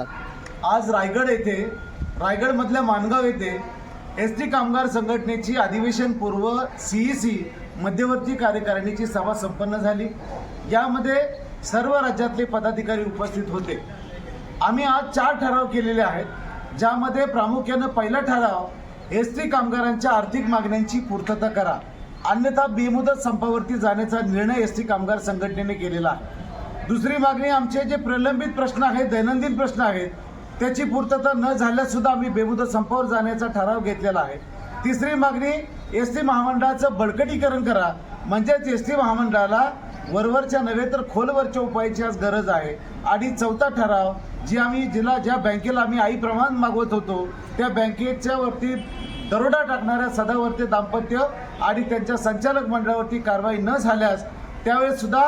आहात आज रायगड येथे रायगडमधल्या माणगाव येथे एस टी कामगार संघटनेची अधिवेशन पूर्व सी मध्यवर्ती कार्यकारिणीची सभा संपन्न झाली. यामध्ये सर्व राज्यातले पदाधिकारी उपस्थित होते. आम्ही आज चार ठराव केलेले आहेत ज्यामध्ये प्रामुख्यानं पहिला ठराव एस टी कामगारांच्या आर्थिक मागण्यांची पूर्तता करा. अन्यथा बेमुदत संपावरती जाण्याचा निर्णय एस टी कामगार संघटनेने केलेला आहे. दुसरी मागणी आमचे जे प्रलंबित प्रश्न आहेत दैनंदिन प्रश्न आहेत त्याची पूर्तता न झाल्यास सुद्धा आम्ही बेमुदत संपावर जाण्याचा ठराव घेतलेला आहे. तिसरी मागणी एस टी महामंडळाचं बळकटीकरण करा. म्हणजेच एस टी महामंडळाला वरवरच्या नव्हे तर खोलवरच्या उपायाची आज गरज आहे. आणि चौथा ठराव जी आम्ही जिला ज्या बँकेला आम्ही आई प्रमाण मागवत होतो त्या बँकेच्या वरती दरोडा टाकणाऱ्या सदावर्ती दाम्पत्य आणि त्यांच्या संचालक मंडळावरती कारवाई न झाल्यास त्यावेळेस सुद्धा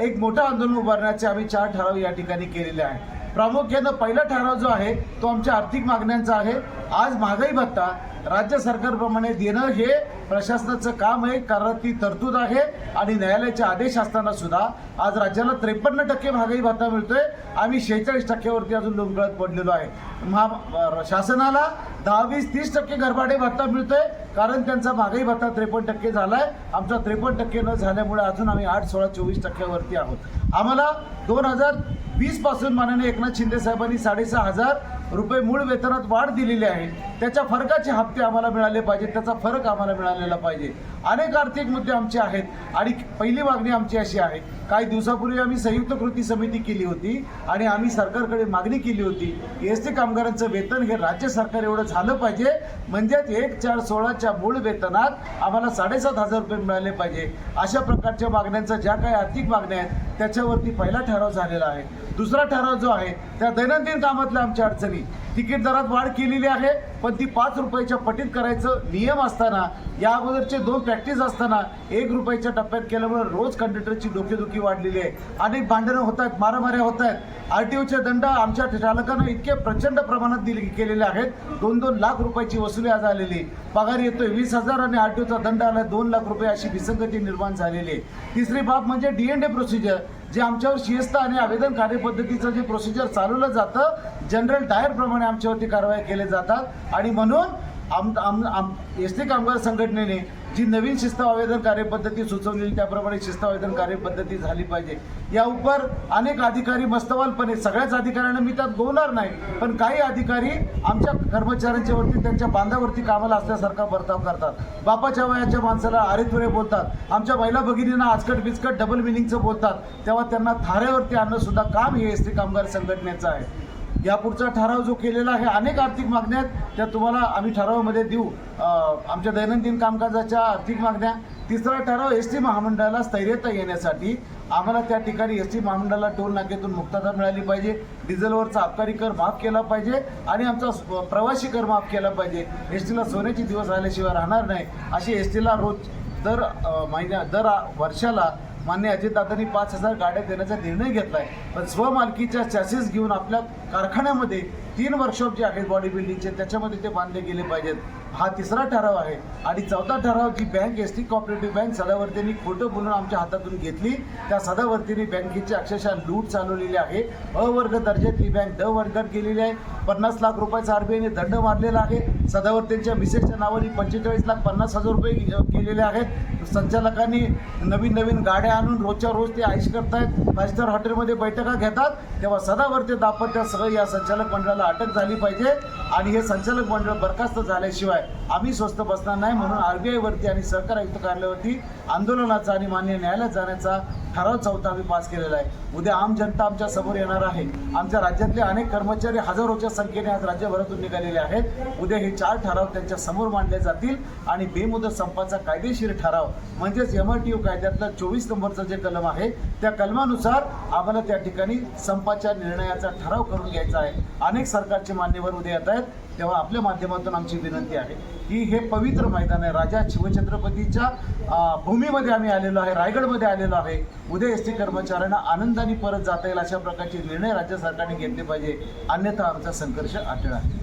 एक मोठं आंदोलन उभारण्याचे आम्ही चार ठराव या ठिकाणी केलेले आहे प्रामुख्यानं पहिला ठराव जो आहे तो आमच्या आर्थिक मागण्यांचा आहे. आज महागाई भत्ता राज्य सरकारप्रमाणे देणं हे प्रशासनाचं काम आहे कारण ती तरतूद आहे आणि न्यायालयाचे आदेश असताना सुद्धा आज राज्याला त्रेपन्न टक्के महागाई भत्ता मिळतोय. आम्ही शेहेचाळीस टक्क्यावरती अजून डोंगळत पडलेलो आहे. महा शासनाला दहा वीस तीस टक्के घरभाडे भत्ता मिळतोय कारण त्यांचा महागाई भत्ता त्रेपन्न टक्के झालाय. आमचा त्रेपन्न टक्के न झाल्यामुळे अजून आम्ही आठ सोळा चोवीस टक्क्यावरती आहोत. आम्हाला दोन हजार वीसपासून माननीय एकनाथ शिंदे साहेबांनी साडेसहा हजार रुपये मूळ वेतनात वाढ दिलेली आहे. त्याच्या फरकाचे हप्ते आम्हाला मिळाले पाहिजेत त्याचा फरक आम्हाला मिळालेला पाहिजे. अनेक आर्थिक मुद्दे आमचे आहेत. आणि पहिली मागणी आमची अशी आहे काही दिवसापूर्वी आम्ही संयुक्त कृती समिती केली होती आणि आम्ही सरकारकडे मागणी केली होती एस टी कामगारांचं वेतन हे राज्य सरकार एवढं झालं पाहिजे म्हणजेच एक चार सोळाच्या मूळ वेतनात आम्हाला साडेसात हजार रुपये मिळाले पाहिजे. अशा प्रकारच्या मागण्यांचा ज्या काही आर्थिक मागण्या आहेत त्याच्यावरती पहिला ठराव झालेला आहे. दुसरा ठराव जो आहे त्या दैनंदिन कामातल्या आमच्या अडचणी. तिकीट दरात वाढ केलेली आहे पण ती पाच रुपयाच्या पटीत करायचं नियम असताना या अगोदरचे दोन प्रॅक्टिस असताना एक रुपयाच्या टप्प्यात केल्यामुळे रोज कंडक्टरची डोकेदुखी वाढलेली आहे. अनेक भांडणं होत आहेत मारामाऱ्या होत आहेत. आर टी ओचे दंड आमच्या चालकांना इतके प्रचंड प्रमाणात दिले केलेले आहेत. दोन दोन लाख रुपयाची वसुली आज आलेली पगार येतोय वीस हजार आणि आर टी ओचा दंड आला दोन लाख रुपये अशी विसंगती निर्माण झालेली आहे. तिसरी बाब म्हणजे डी एन ए प्रोसिजर जे आमच्यावर शिस्त आणि आवेदन कार्यपद्धतीचं जे प्रोसिजर चालवलं जातं जनरल टायरप्रमाणे आमच्यावरती कारवाई केले जातात. आणि म्हणून आम आम आम एस टी कामगार संघटनेने जी नवीन शिस्त आवेदन कार्यपद्धती सुचवलेली त्याप्रमाणे शिस्त आवेदन कार्यपद्धती झाली पाहिजे. या उपर अनेक अधिकारी मस्तवालपणे सगळ्याच अधिकाऱ्यांना मी त्यात गोवणार नाही पण काही अधिकारी आमच्या कर्मचाऱ्यांच्या वरती त्यांच्या बांधावरती कामाला असल्यासारखा बर्ताव करतात. बापाच्या वयाच्या माणसाला आरेतुरे बोलतात. आमच्या महिला भगिनींना आजकट बिचकट डबल मिनिंगचं बोलतात. तेव्हा त्यांना थाऱ्यावरती आणणंसुद्धा काम हे एस टी कामगार संघटनेचं आहे. यापुढचा ठराव जो केलेला आहे अनेक आर्थिक मागण्या आहेत त्या तुम्हाला आम्ही ठरावामध्ये देऊ. आमच्या दैनंदिन कामकाजाच्या आर्थिक मागण्या. तिसरा ठराव एस टी महामंडळाला स्थैर्यता येण्यासाठी आम्हाला त्या ठिकाणी एस टी महामंडळाला टोल नाक्यातून मुक्तता मिळाली पाहिजे. डिझेलवरचा अबकारी कर माफ केला पाहिजे आणि आमचा प्रवासी कर माफ केला पाहिजे. एस टीला सोन्याचे दिवस राहिल्याशिवाय राहणार नाही. अशी एस टीला रोज दर महिन्या दर वर्षाला मान्य अजितदादांनी पाच हजार गाड्या देण्याचा निर्णय घेतला आहे पण स्वमालकीच्या चॅसेस घेऊन आपल्या कारखान्यामध्ये तीन वर्कशॉप जे आहेत बॉडी बिल्डिंगचे त्याच्यामध्ये ते बांधले गेले पाहिजेत. हा तिसरा ठराव आहे. आणि चौथा ठराव जी bank S T cooperative bank सदावर्तींनी खोटं बोलून आमच्या हातातून घेतली. त्या सदावर्तींनी बँकेची अक्षरशः लूट चालवलेली आहे. अ वर्ग दर्जातली बँक ड वर्गात गेलेली आहे. पन्नास लाख रुपयाचा आरबीआयने दंड मारलेला आहे. सदावर्तींच्या मिसेसच्या नावाने पंचेचाळीस लाख पन्नास हजार रुपये केलेले आहेत. संचालकांनी नवीन नवीन गाड्या आणून रोजच्या रोज ते आईश करतायत. फाईव्ह स्टार हॉटेलमध्ये बैठका घेतात. तेव्हा सदावर्ती दापत्यासह या संचालक मंडळाला अटक झाली पाहिजे. आणि हे संचालक मंडळ बरखास्त झाल्याशिवाय आम्ही स्वस्त बसणार नाही म्हणून आरबीआय वरती आणि सरकार आयुक्त कार्यालयावरती आंदोलनाचा आणि मान्य न्यायालयात जाण्याचा ठराव चौथा आम्ही पास केलेला आहे. उद्या आम जनता आमच्यासमोर येणार आहे. आमच्या राज्यातले अनेक कर्मचारी हजारोच्या संख्येने आज राज्यभरातून निघालेले आहेत. उद्या हे चार ठराव त्यांच्यासमोर मांडले जातील आणि बेमुदत संपाचा कायदेशीर ठराव म्हणजेच एम आर टी यू कायद्यातलं चोवीस नंबरचं जे कलम आहे त्या कलमानुसार आम्हाला त्या ठिकाणी संपाच्या निर्णयाचा ठराव करून घ्यायचा आहे. अनेक सरकारचे मान्यवर उद्या येत आहेत तेव्हा आपल्या माध्यमातून आमची विनंती आहे की हे पवित्र मैदान आहे. राजा शिवछत्रपतीच्या भूमीमध्ये आम्ही आलेलो आहे रायगडमध्ये आलेलो आहे. उद्या एस टी कर्मचाऱ्यांना आनंदाने परत जाता येईल अशा प्रकारचे निर्णय राज्य सरकारने घेतले पाहिजे. अन्यथा आमचा संघर्ष अटळ आहे.